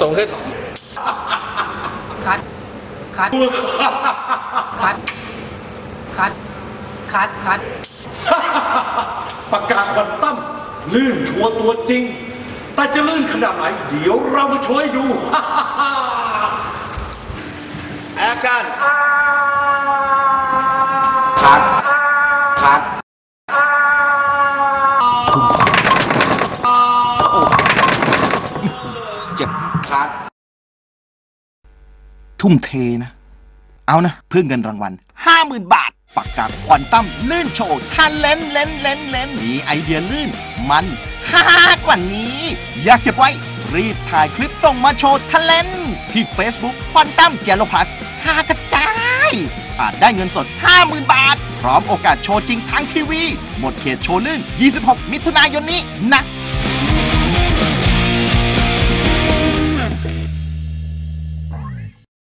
ส่งขึ้น คัด คัด คัด คัด คัด คัดปากกาควอนตัมลื่นชัวร์ตัวจริง แต่จะลื่นขนาดไหน เดี๋ยวเรามาช่วยดูแอคชั่นคัด คัด เจ็บคัดทุ่มเทนะ เอานะ เพื่อเงินรางวัลห้าหมื่นบาท ปากกาควอนตัมลื่นโชว์ทันเลนเลนเลนเลนมีไอเดียลื่น มันฮ่ากว่านี้ อยากเก็บไว้ รีบถ่ายคลิปส่งมาโชว์ทันเลนที่ Facebook ควอนตัมเจลพลัสฮากระจายอาจได้เงินสด 50,000 บาท พร้อมโอกาสโชว์จริงทางทีวี หมดเขตโชว์ลื่น 26 มิถุนายนนี้นะ